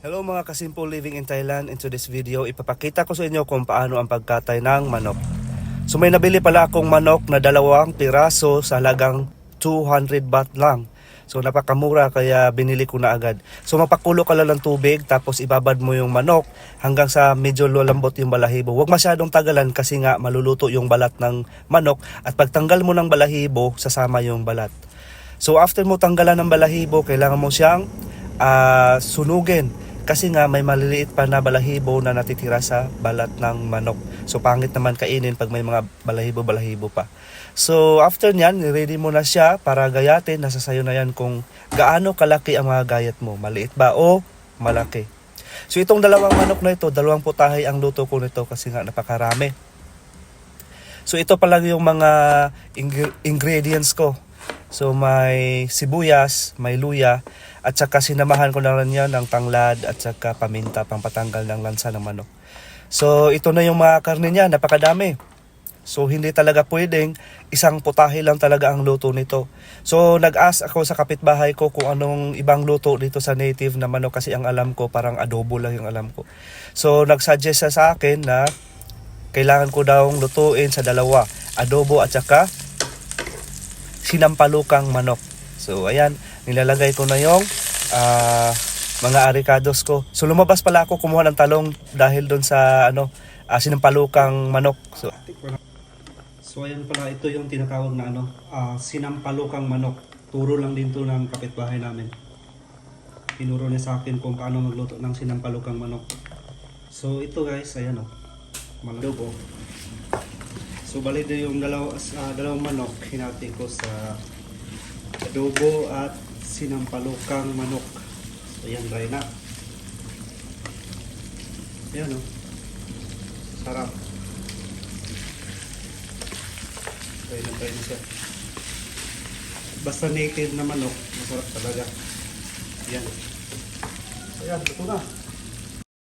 Hello mga kasimple living in Thailand. In today's video, ipapakita ko sa inyo kung paano ang pagkatay ng manok. So may nabili pala akong manok na dalawang piraso sa halagang 200 baht lang. So napakamura kaya binili ko na agad. So mapakulo ka lang ng tubig tapos ibabad mo yung manok hanggang sa medyo lulambot yung balahibo. Huwag masyadong tagalan kasi nga maluluto yung balat ng manok at pagtanggal mo ng balahibo sasama yung balat. So after mo tanggalan ng balahibo, kailangan mo siyang ah, sunugin. Kasi nga may maliliit pa na balahibo na natitira sa balat ng manok. So pangit naman kainin pag may mga balahibo-balahibo pa. So after nyan, ready mo na siya para gayatin. Nasa sayo na yan kung gaano kalaki ang mga gayat mo. Maliit ba o malaki. So itong dalawang manok na ito, dalawang putahe ang luto ko nito kasi nga napakarami. So ito pala yung mga ing- ingredients ko. So may sibuyas, may luya, at saka sinamahan ko na rin yan ng tanglad at saka paminta pang patanggal ng lansa ng manok. So ito na yung mga karne niya, napakadami. So hindi talaga pwedeng isang putahe lang talaga ang luto nito. So nag-ask ako sa kapitbahay ko kung anong ibang luto dito sa native na manok kasi ang alam ko parang adobo lang yung alam ko. So nag-suggest siya sa akin na kailangan ko daw lutuin sa dalawa, adobo at saka sinampalukang manok. So ayan, nilalagay ko na yung ah, mga aricados ko. So lumabas pala ako kumuha ng talong dahil doon sa ano, ah, sinampalukang manok. So So ayan pala, ito yung tinatawag na ano, ah, sinampalukang manok. Turo lang din to ng kapitbahay namin. Tinuro niya sa akin kung paano magluto ng sinampalukang manok. So ito guys, ayan o. Maladobo. So bali na yung dalaw, ah, dalawang manok, hinati ko sa adobo at sinampalukang manok. So ayan, dry na. Ayan o. Sarap. Try na try na siya. Basta native na manok, masarap talaga. Yan. Ayan, ito na.